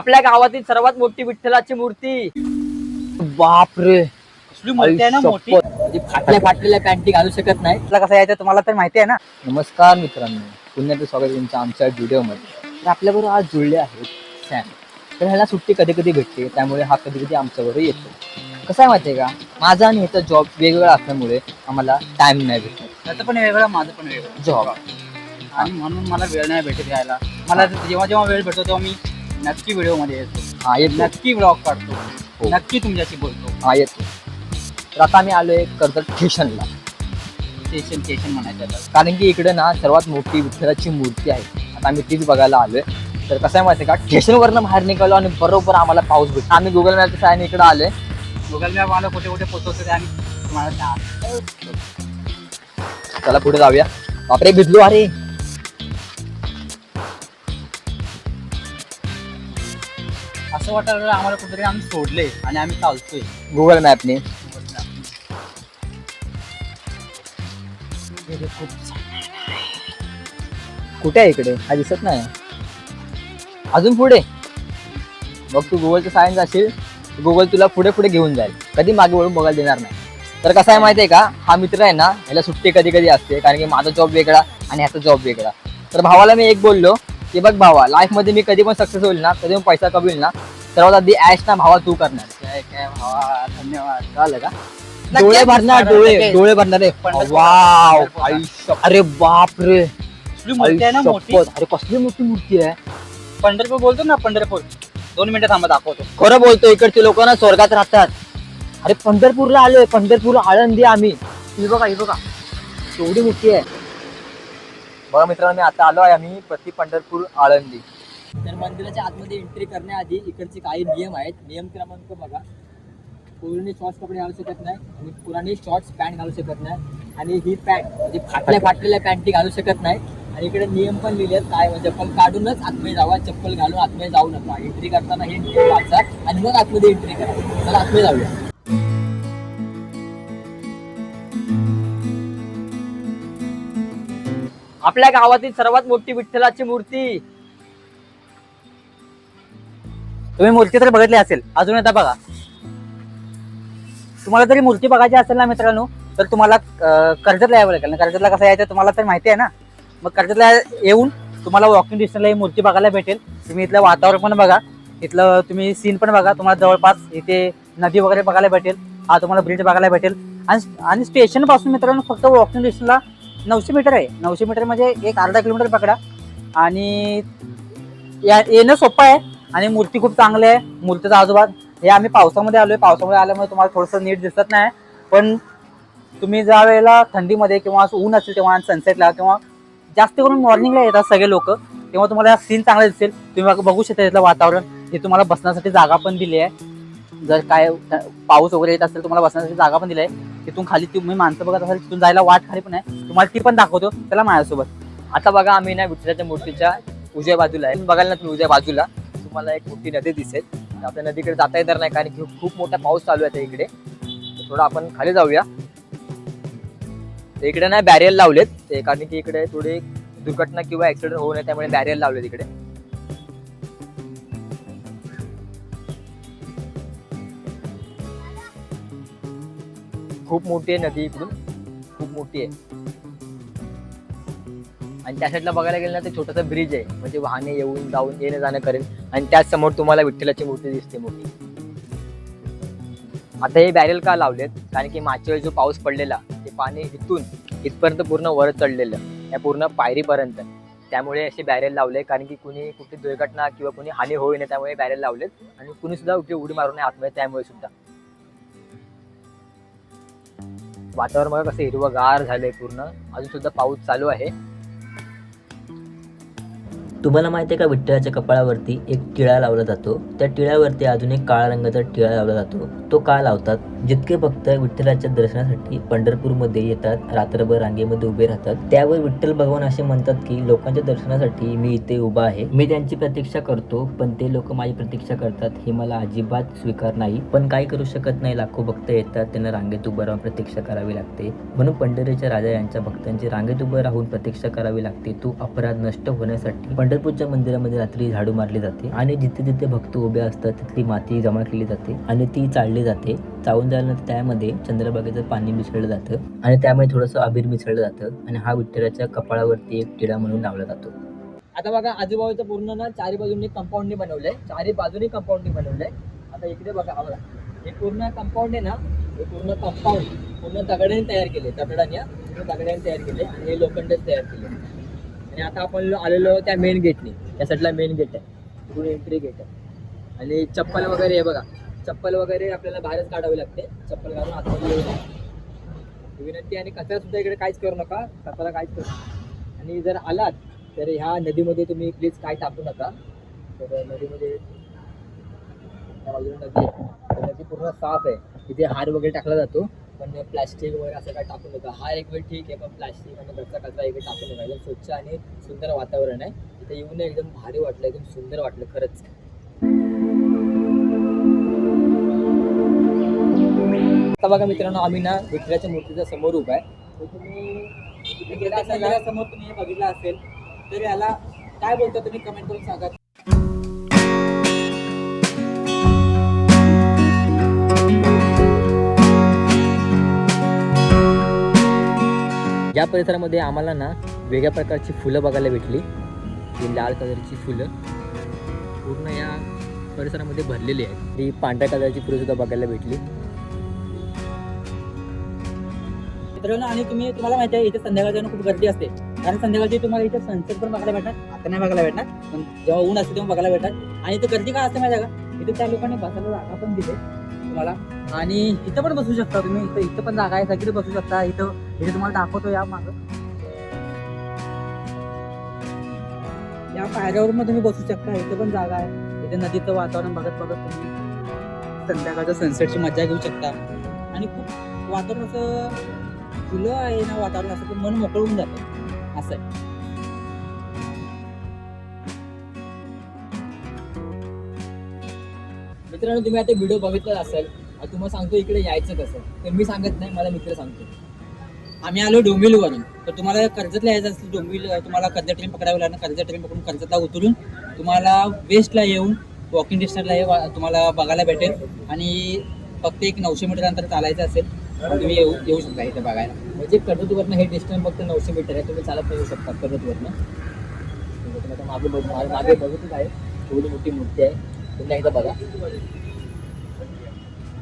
आपल्या गावातील सर्वात मोठी विठ्ठलाची मूर्ती. बापरे. कसली मूर्ती आहे ना मोठी. शपथ. ती फाटल्या फाटलेल्या पॅन्टी घालू शकत नाही. तुला कसं यायचं तुम्हाला तर माहिती आहे ना? नमस्कार मित्रांनो. पुन्हा एकदा स्वागत आहे तुमचं आमच्या व्हिडिओमध्ये. तर आपल्याबरोबर आज जुळले आहेत सॅम. तर ह्याला सुट्टी कधी कधी भेटते त्यामुळे हा कधी कधी आमच्याबरोबर येतो. कसं आहे माहिती आहे का? माझा आणि ह्याचा जॉब वेगवेगळा असल्यामुळे आम्हाला टाइम नाही भेटत. त्याचं पण वेगळं माझं पण वेगळं. जॉब. आणि म्हणून मला वेळ नाही भेटत यायला. मला जेव्हा जेव्हा वेळ भेटतो तेव्हा मी नक्की व्हिडिओमध्ये येतो. हा येतो. नक्की ब्लॉग काढतो. हो. नक्की तुमच्याशी बोलतो. हा येतो. तर आता आम्ही आलोय कर्जत स्टेशनला. स्टेशन स्टेशन म्हणायचं त्याला. कारण की इकडे ना सर्वात मोठी विठ्ठलाची मूर्ती आहे. आता आम्ही तीच बघायला आलोय. तर कसं आहे माहिती आहे का? स्टेशनवरनं बाहेर निघालो आणि बरोबर आम्हाला पाऊस भेटला. आम्ही गुगल मॅपच्या सहाय्याने इकडे आलोय. गुगल मॅप मला कुठे कुठे पोहोचवतो ते आम्ही तुम्हाला चला पुढे जाऊया. बापरे भिजलो अरे! असं वाटायला आम्हाला कुठेतरी आम्ही सोडले आणि आम्ही चालतोय. गुगल मॅपने कुठे आहे इकडे? हा दिसत नाही. अजून पुढे. बघ तू गुगलचं सायन्स असेल गुगल तुला पुढे पुढे घेऊन जाईल. कधी मागे वळून बघायला देणार नाही. तर कसं आहे माहिती आहे का? हा मित्र आहे ना याला सुट्टी कधी कधी असते कारण की माझा जॉब वेगळा आणि ह्याचा जॉब वेगळा. तर भावाला मी एक बोललो की बघ भावा लाईफमध्ये मी कधी पण सक्सेस होईल ना कधी पण पैसा कमवेल ना सर्वात आधी ऍश ना भावा तू करणार. काय काय भावा धन्यवाद. कळलं का? डोळे भरणार डोळे. डोळे भरणार वाव अरे बाप रे अरे कसली मोठी मूर्ती आहे. पंढरपूर बोलतो ना पंढरपूर. दोन मिनिटं थांबा दाखवतो. खरं बोलतो इकडचे लोक ना स्वर्गात राहतात. अरे पंढरपूरला आलोय पंढरपूर आळंदी आम्ही. ही बघा ही बघा. एवढी मोठी आहे. बघा मित्रांनो मी आता आलो आहे आम्ही प्रति पंढरपूर आळंदी. तर मंदिराच्या आतमध्ये एंट्री करण्याआधी इकडचे काही नियम आहेत. नियम क्रमांक बघा. पूर्ण शॉर्ट्स कपडे घालू शकत नाही आणि पुराणी शॉर्ट्स पॅन्ट घालू शकत नाही. आणि ही पॅन्ट म्हणजे फाटल्या फाटलेल्या पॅन्टी घालू शकत नाही. आणि इकडे नियम पण लिहिले आहेत. काय म्हणजे चप्पल काढूनच आतमध्ये जावा चप्पल घालून आतमध्ये जाऊ नका. एंट्री करताना हे नियम वाचा आणि मग आतमध्ये एंट्री करा. चला आतमध्ये जाऊया. आपल्या गावातील सर्वात मोठी विठ्ठलाची मूर्ती. तुम्ही मूर्ती तर बघितली असेल. अजून आता बघा. तुम्हाला जरी मूर्ती बघायची असेल ना मित्रांनो तर तुम्हाला कर्जतला यावं लागेल. ना कर्जतला कसं यायचं तुम्हाला तर माहिती आहे ना? मग कर्जतला येऊन तुम्हाला वॉकिंग डिस्टन्सला ही मूर्ती बघायला भेटेल. तुम्ही इथलं वातावरण पण बघा. इथलं तुम्ही सीन पण बघा. तुम्हाला जवळपास इथे नदी वगैरे बघायला भेटेल. हा तुम्हाला ब्रिज बघायला भेटेल. आणि आणि स्टेशनपासून मित्रांनो फक्त वॉकिंग डिस्टन्सला नऊशे मीटर आहे. नऊशे मीटर म्हणजे एक अर्धा किलोमीटर पकडा. आणि या येणं सोपं आहे. आणि मूर्ती खूप चांगली आहे. मूर्तीचा आजोबा. हे आम्ही पावसामध्ये आलोय. पावसामध्ये आल्यामुळे तुम्हाला थोडंसं नीट दिसत नाही. पण तुम्ही ज्या वेळेला थंडीमध्ये किंवा असं ऊन असेल तेव्हा सनसेटला किंवा जास्त करून मॉर्निंगला येतात सगळे लोक तेव्हा तुम्हाला सीन चांगला दिसेल. तुम्ही बघू शकता इथलं वातावरण. हे तुम्हाला बसण्यासाठी जागा पण दिली आहे. जर काय पाऊस वगैरे येत असेल तुम्हाला बसण्यासाठी जागा पण दिली आहे. तिथून खाली तुम्ही माणसं बघत असाल तिथून जायला वाट खाली पण आहे. तुम्हाला ती पण दाखवतो त्याला माझ्यासोबत. आता बघा आम्ही ना विठ्ठलाच्या मूर्तीच्या उजव्या बाजूला आहे. बघाल ना तुम्ही उजव्या बाजूला तुम्हाला एक मोठी नदी दिसेल. आपल्या नदीकडे जाता येणार नाही कारण की खूप मोठा पाऊस चालू आहे इकडे. थोडं आपण खाली जाऊया. इकडे ना बॅरियर लावलेत. कारण की इकडे थोडी दुर्घटना किंवा ऍक्सिडेंट होऊ नये त्यामुळे बॅरियर लावलेत इकडे. खूप मोठी आहे नदी इकडून. खूप मोठी आहे. आणि त्या साईडला बघायला गेलं ना ते छोटासा ब्रिज आहे. म्हणजे वाहने येऊन जाऊन येणं जाणं करेल. आणि त्याच समोर तुम्हाला विठ्ठलाची मूर्ती दिसते मोठी. आता हे बॅरेल का लावलेत? कारण की मागच्या वेळी जो पाऊस पडलेला ते पाणी इथून इथपर्यंत पूर्ण वर चढलेलं. या पूर्ण पायरीपर्यंत. त्यामुळे असे बॅरेल लावले कारण की कुणी कुठली दुर्घटना किंवा कुणी हानी होऊ नये त्यामुळे बॅरेल लावलेत. आणि कुणी सुद्धा उठी उडी मारू नये आतमध्ये त्यामुळे सुद्धा. वातावरण बघा कसं हिरवंगार झालंय पूर्ण. अजून सुद्धा पाऊस चालू आहे. तुम्हाला माहिती आहे का विठ्ठलाच्या कपाळावरती एक टिळा लावला जातो? त्या टिळ्यावरती अजून एक काळा रंगाचा टिळा लावला जातो. तो का लावतात? जितके भक्त विठ्ठलाच्या दर्शनासाठी पंढरपूरमध्ये येतात रात्रभर रांगेमध्ये उभे राहतात त्यावर विठ्ठल भगवान असे म्हणतात की लोकांच्या दर्शनासाठी मी इथे उभा आहे. मी त्यांची प्रतीक्षा करतो पण ते लोक माझी प्रतीक्षा करतात. हे मला अजिबात स्वीकार नाही. पण काय करू शकत नाही. लाखो भक्त येतात. त्यांना रांगेत उभं राहून प्रतीक्षा करावी लागते. म्हणून पंढरीच्या राजा यांच्या भक्तांची रांगेत उभं राहून प्रतीक्षा करावी लागते. तो अपराध नष्ट होण्यासाठी पंढरपूरच्या मंदिरामध्ये रात्री झाडू मारली जाते आणि जिथे जिथे भक्त उभे असतात तिथली माती जमा केली जाते आणि ती चालली जाते. चावून झाल्यानंतर त्यामध्ये चंद्रभागेचं पाणी मिसळलं जातं आणि त्यामुळे थोडंसं अबीर मिसळलं जातं आणि हा विठ्ठलाच्या कपाळावरती एक टिळा म्हणून लावला जातो. आता बघा आजूबाजूचं पूर्ण ना चारी बाजूनी कंपाऊंडने बनवलंय. चारी बाजूनी कंपाऊंडने बनवलंय. आता इकडे बघा बघा. हे पूर्ण कंपाऊंड आहे ना हे पूर्ण कंपाऊंड पूर्ण दगडाने तयार केले दगडाने दगडाने तयार केले आणि हे लोखंडच तयार केले आणि आता आपण आलेलो त्या मेन गेटने त्या साईडला मेन गेट आहे. तिकडून एंट्री गेट आहे. आणि चप्पल वगैरे आहे बघा. चप्पल वगैरे आपल्याला बाहेरच काढावी लागते. चप्पल घालून आतमध्ये विनंती आणि कचरा सुद्धा इकडे काहीच करू नका. कचरा काहीच करू नका. आणि जर आलात तर ह्या नदीमध्ये तुम्ही प्लीज काय टाकू नका. तर नदीमध्ये नदी नदी पूर्ण साफ आहे. तिथे हार वगैरे टाकला जातो. पण प्लॅस्टिक वगैरे असं काय टाकू नका. हार एक वेळ ठीक आहे पण प्लास्टिक आणि घरचा कचरा इकडे टाकू नका. एकदम स्वच्छ आणि सुंदर वातावरण आहे. इथे येऊन एकदम भारी वाटलं. एकदम सुंदर वाटलं खरंच. आता बघा मित्रांनो आम्ही ना विठ्ठलाच्या मूर्तीच्या समोर उभा आहे. तुम्ही गेला असाल समोर तुम्ही हे बघितलं असेल तर याला काय बोलता तुम्ही कमेंट करून सांगा. या परिसरामध्ये आम्हाला ना वेगळ्या प्रकारची फुलं बघायला भेटली. ही लाल कलरची फुलं पूर्ण या परिसरामध्ये भरलेली आहेत. ही पांढऱ्या कलरची फुलं सुद्धा बघायला भेटली. मित्रांनो आणि तुम्ही तुम्हाला माहिती आहे इथे संध्याकाळच्या खूप गर्दी असते. कारण संध्याकाळची तुम्हाला इथे सनसेट पण बघायला भेटणार आता नाही बघायला भेटणार पण जेव्हा ऊन असते तेव्हा बघायला भेटणार. आणि इथे गर्दी काय असते माहिती आहे का? इथे त्या लोकांनी बसायला जागा पण दिले तुम्हाला. आणि इथं पण बसू शकता तुम्ही इथं इथं पण जागा आहे सगळी बसू शकता. इथं इथे तुम्हाला दाखवतो या मागं. या पायऱ्यावर मग तुम्ही बसू शकता इथे पण जागा आहे. इथे नदीचं वातावरण बघत बघत तुम्ही संध्याकाळच्या सनसेटची मजा घेऊ शकता. आणि खूप वातावरण असं फुलं आहे ना वातावरण असं मन मोकळं होऊन जातं. असं आहे. मित्रांनो तुम्ही आता व्हिडिओ बघितला असेल तुम्हाला सांगतो इकडे यायचं कसं. तर मी सांगत नाही मला मित्र सांगतो. आम्ही आलो डोंबिवलीवरून. तर तुम्हाला कर्जतला यायचं असेल डोंबिवली तुम्हाला कर्जत ट्रेन पकडावी लागणार. कर्जत ट्रेन पकडून कर्जतला उतरून तुम्हाला वेस्टला येऊन वॉकिंग डिस्टन्सला हे तुम्हाला बघायला भेटेल. आणि फक्त एक नऊशे मीटर अंतर चालायचं असेल तुम्ही येऊ येऊ शकता इथे बघायला. म्हणजे कर्जतवरनं हे डिस्टन्स फक्त नऊशे मीटर आहे. तुम्ही चालत येऊ शकता कर्जतवरनं. म्हणजे तुम्ही आता मागे बघ मागे बघतच आहे. एवढी मोठी मूर्ती आहे. तुम्ही एकदा बघा.